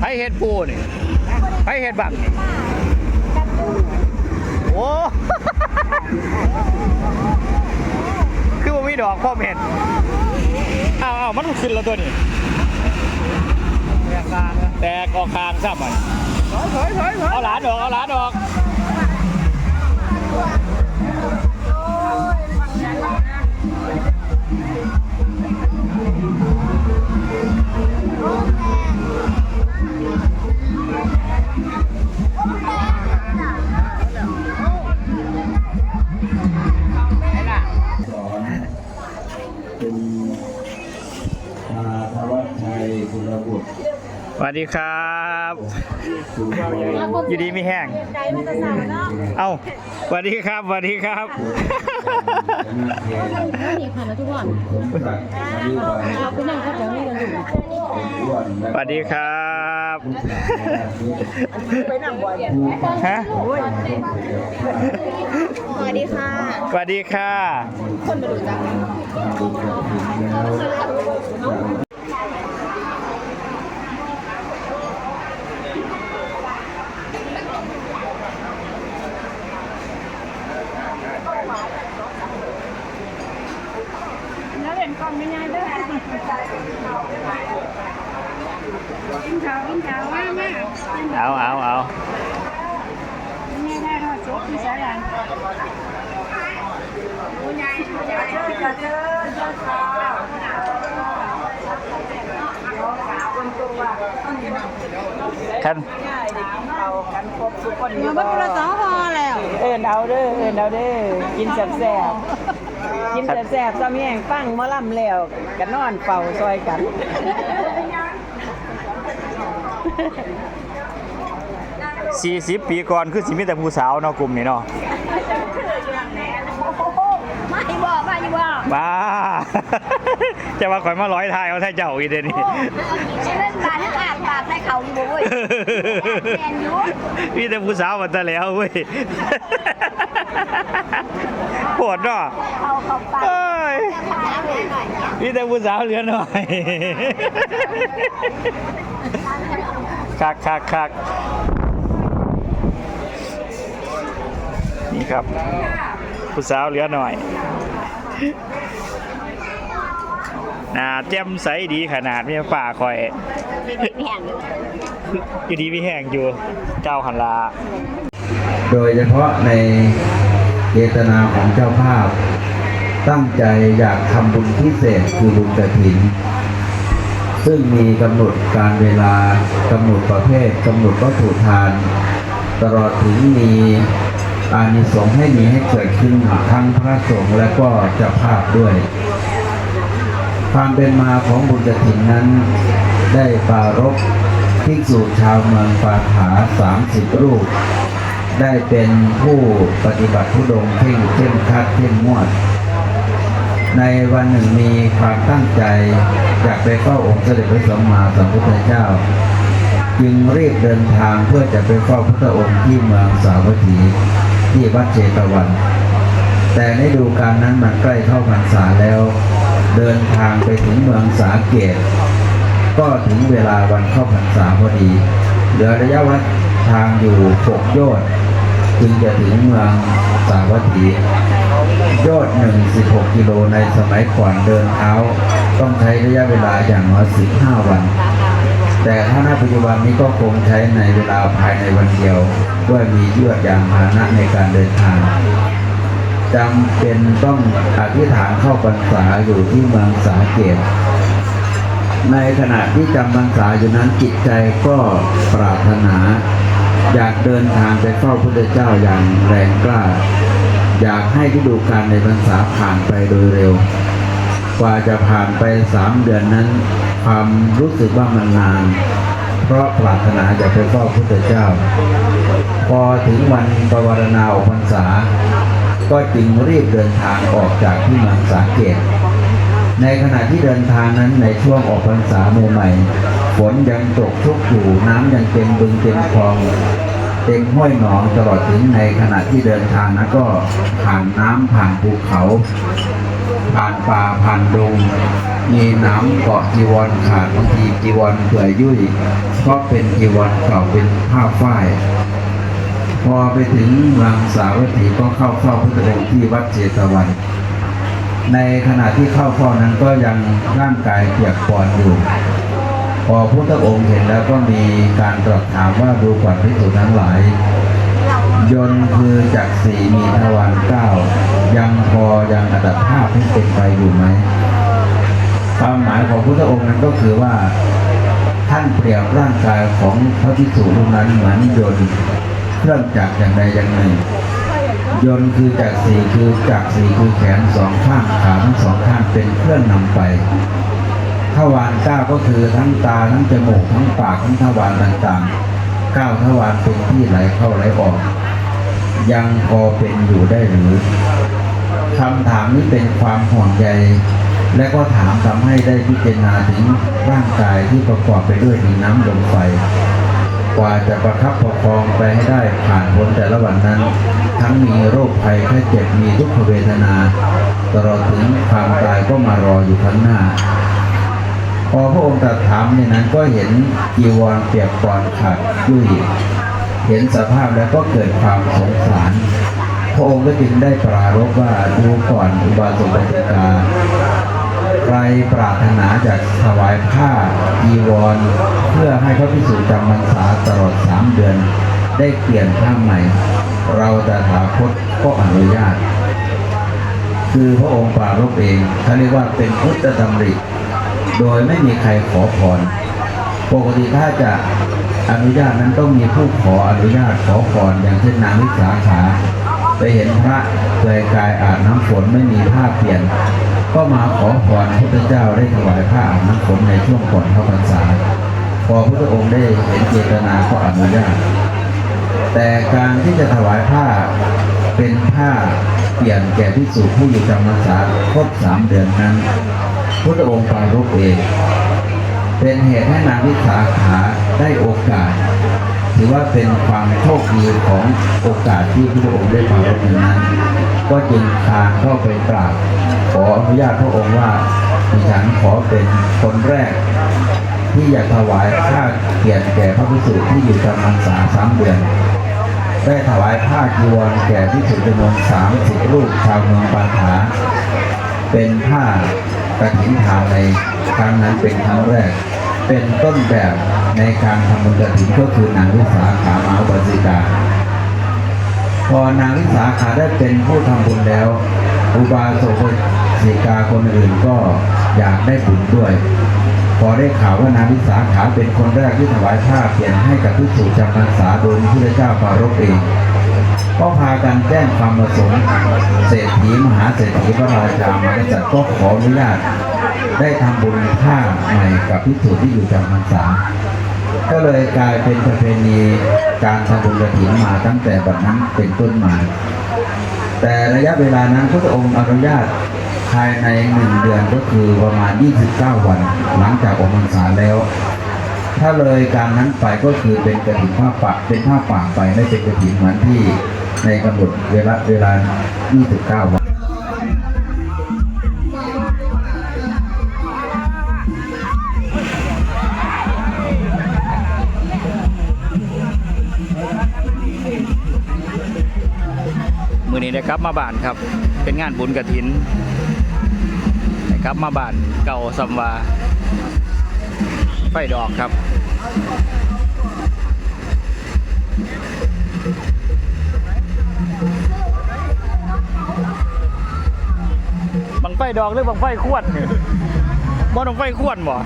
ไผเฮ็ดปูนี่ไผเฮ็ดบักนี่โอ้ คือว่ามีดอกพ่อมเห็นอ้าวอ้าวมันขึ้นแล้วตัวนี้แรงการนะแตกออกคางซ้ำมันถอยถอยถอยถอยเอาหลานออก เอาหลานออก ดีครับคุณพ่อใหญ่อยู่ดีไม่แห้งใจมันจะสั่นเนาะเอ้าสวัสดีครับสวัสดีครับคณะเทศนี่ค่ะนะทุกคนผมศักดิ์มาริวาเราไปนั่งก็จะมีกันอยู่อ้วนและสวัสดีครับไปนั่งบ่อยฮะสวัสดีค่ะสวัสดีค่ะคนมาดูจัง ดูกระถิ่นแล้ว แล้วเห็นกล้องไม่ง่ายด้วยกินข้าวกินข้าวว่าแม่ เอาเอาเอาแม่ได้ทอดซุปที่ใช้อะไรคุณยายคุณยายเจอเจอเจอเจอค่ะคันเอากันครบทุกคนเดี๋ยวมันละสองพอแล้ว เอินเอาเด้อเอินเอาเด้อกินแซ่บๆกินแซ่บๆซ้ำแห้งฟังหมอลำแล้วกันนอนเฝ้าซอยกัน 40 ปีก่อนคือสิมีแต่ผู้สาวเนาะกลุ่มนี้เนาะไม่บอกไม่บอกบ้า จะมาข่อยมาร้อยทายเอาแท้เจ้าอีเดยวนี่ฉันเล่นบาทให้อาดบาทให้เขาอยู่เว้ยแมนยูมีแต่ผู้สาวมาแต่แล้วเว้ยโหดเนาะเขาเขาปากเอ้ยจะพาไปหน่อยมีแต่ผู้สาวเหลือหน่อย คักคักคัก ครับ ผู้สาวเหลือหน่อยหน้าแจ่มใสดีขนาดมีฝ่าคอยไม่แห้งเลยอยู่ดีมีแห้งอยู่เจ้าหันลา โดยเฉพาะในเจตนาของเจ้าภาพ ตั้งใจอยากทำบุญพิเศษคือบุญกระถิน ซึ่งมีกำหนดการเวลากำหนดประเภทกำหนดวัตถุทาน ตลอดถึงมี อานิสงส์ให้มีให้เกิดขึ้นทั้งพระสงฆ์และก็เจ้าภาพด้วย ความเป็นมาของบุญกฐินนั้น ได้ปารภภิกษุชาวเมืองปาถาสามสิบรูป ได้เป็นผู้ปฏิบัติทุดงเพ่งเข้มคัดเข้มงวด ในวันหนึ่งมีความตั้งใจอยากไปเฝ้าองค์เสด็จพระสัมมาสัมพุทธเจ้าจึงรีบเดินทางเพื่อจะไปเฝ้าพระองค์ที่เมืองสาวัตถี ที่วัดเจตวัน แต่ในดูการนั้นมันใกล้เข้าพรรษาแล้ว เดินทางไปถึงเมืองสาเกต ก็ถึงเวลาวันเข้าพรรษาพอดีเหลือระยะวัดทางอยู่หกโยชน์จึงจะถึงเมืองสาวัตถียอดหนึ่งสิบหกกิโลในสมัยก่อนเดินเท้า ต้องใช้ระยะเวลาอย่างน้อยสิบห้าวัน แต่ถ้าณปัจจุบันนี้ก็คงใช้ในเวลาภายในวันเดียว ด้วยมียวดยานพาหนะในการเดินทางจำเป็นต้องอธิษฐานเข้าพรรษาอยู่ที่เมืองสาเกต ในขณะที่จำพรรษาอยู่นั้นจิตใจก็ปรารถนา อยากเดินทางไปเฝ้าพระพุทธเจ้าอย่างแรงกล้า อยากให้ฤดูกาลในพรรษาผ่านไปโดยเร็ว กว่าจะผ่านไปสามเดือนนั้นความรู้สึกว่ามันนาน เพราะปรารถนาจะไปเฝ้าพระพุทธเจ้า พอถึงวันประวารณาออกพรรษา ก็จึงรีบเดินทางออกจากที่มืองสาเกต ในขณะที่เดินทางนั้นในช่วงออกพรรษาใหม่ๆฝนยังตกชุกอยู่น้ำยังเต็มบึงเต็มคลองเต็มห้วยหนองตลอดถึงในขณะที่เดินทางนั้นก็ผ่านน้ำผ่านภูเขา ผ่านป่าผ่านดงมีน้ำเกาะจีวรขาดบางทีจีวรเปื่อยยุ่ยเพราะเป็นจีวรเก่าเป็นผ้าฝ้าย พอไปถึงรังสาวัตถีก็เข้าเฝ้าพระองค์ที่วัดเจตวัน ในขณะที่เข้าเฝ้านั้นก็ยังร่างกายเปียกปอนอยู่ พอพุทธองค์เห็นแล้วก็มีการตรัสถามว่าดูก่อนพิสุทั้งหลาย ยนคือจักสีมีทวารเก้ายังพอยังอัตภาพให้เป็นไปอยู่ไหมความหมายของพุทธองค์นั้นก็คือว่าท่านเปรียบร่างกายของพระภิกษุรูปนั้นเหมือนยนต์ เครื่องจักรอย่างใดอย่างหนึ่ง ยนต์คือจักรสี่คือจักรสี่คือแขนสองข้างขาทั้งสองข้างเป็นเครื่องนำไปทวารเก้าก็คือทั้งตาทั้งจมูกทั้งปากทั้งทวารต่างๆเก้าทวารเป็นที่ไหลเข้าไหลออก ยังพอเป็นอยู่ได้หรือคำถามนี้เป็นความห่วงใยและก็ถามทำให้ได้พิจารณาถึงร่างกายที่ประกอบไปด้วยดินน้ำลมไฟ กว่าจะประคับประคองไปให้ได้ผ่านพ้นแต่ละวันนั้น ทั้งมีโรคภัยแค่เจ็บมีทุกขเวทนา ตลอดถึงความตายก็มารออยู่ข้างหน้า พอพระองค์ตรัสถามในนั้นก็เห็นจีวรเปียกปอนขาดยุ่ยเห็นสภาพแล้วก็เกิดความสงสาร พระองค์ก็จึงได้ปรารภว่าดูก่อนอุบาสกอุบาสิการ ปรารถนาจะถวายผ้าจีวร เพื่อให้พระพิสุจำพรรษาตลอดสามเดือน ได้เปลี่ยนผ้าใหม่ เราจะถาคตก็อนุญาต คือพระองค์ปรารภเองเขานเรียกว่าเป็นพุทธดำริ โดยไม่มีใครขอพรปกติถ้าจะอนุญาตนั้นต้องมีผู้ขออนุญาตขอพรอย่างเช่นนางวิสาขาไปเห็นพระเปลือยกายอาบน้ำฝนไม่มีผ้าเปลี่ยน ก็มาขอพรพระพุทธเจ้าได้ถวายผ้าอาบน้ำฝนในช่วงก่อนเข้าพรรษา พอพระองค์ได้เห็นเจตนาก็อนุญาต แต่การที่จะถวายผ้าเป็นผ้าเปลี่ยนแก่พิสุผู้อยู่จำพรรษาครบสามเดือนนั้นพระองค์ปรารภเองเป็นเหตุให้นางวิสาขาได้โอกาส ถือว่าเป็นความโชคดีของโอกาสที่พระองค์ได้ปรารภนั้น ก็จึงพาเข้าไปกราบ ออนุญาตพระองค์ว่าดิฉันขอเป็นคนแรก ที่อยากถวายผ้าเกียรติแก่พระภิกษุที่อยู่จำพรรษาสามเดือน ได้ถวายผ้าจีวรแก่ภิกษุจำนวนสามสิบรูปชาวเมืองปาถาเป็นผ้ากฐินทานในครั้งนั้นเป็นครั้งแรก เป็นต้นแบบในการทำบุญกฐินก็คือนางวิสาขามาบาสิกาพอนางวิสาขาได้เป็นผู้ทำบุญแล้ว อุบาสก สิกาคนอื่นก็อยากได้บุญด้วย พอได้ข่าวว่านางวิสาขาเป็นคนแรกที่ถวายผ้าเปลี่ยนให้กับพิสุจำพรรษาโดยพระเจ้าปารภเองก็พากันแจ้งความประสงค์เศรษฐีมหาเศรษฐีพระราชามากษัตริย์ก็ขออนุญาตได้ทำบุญผ้าใหม่กับพิสูจน์ที่อยู่จำพรรษา ก็เลยกลายเป็นประเพณีการทำบุญกฐินมาตั้งแต่บัดนั้นเป็นต้นมา แต่ระยะเวลานั้นพระองค์อนุญาต ภายในหนึ่งเดือนก็คือประมาณ 29 วัน หลังจากออกพรรษาแล้ว ถ้าเลยการนั้นไปก็คือเป็นกระถิ่นผ้าปะเป็นผ้าป่าไปไม่เป็นกระถิ่นเหมือนที่ในกำหนดเวลาเวลา 29 วันมือนี้ได้กลับมาบ้านครับ เป็นงานบุญกระถิน กลับมาบ้านเก่าสัมวาไฟดอกครับบังไฟดอกหรือบังไฟขวดบ่บังไฟขวดบ่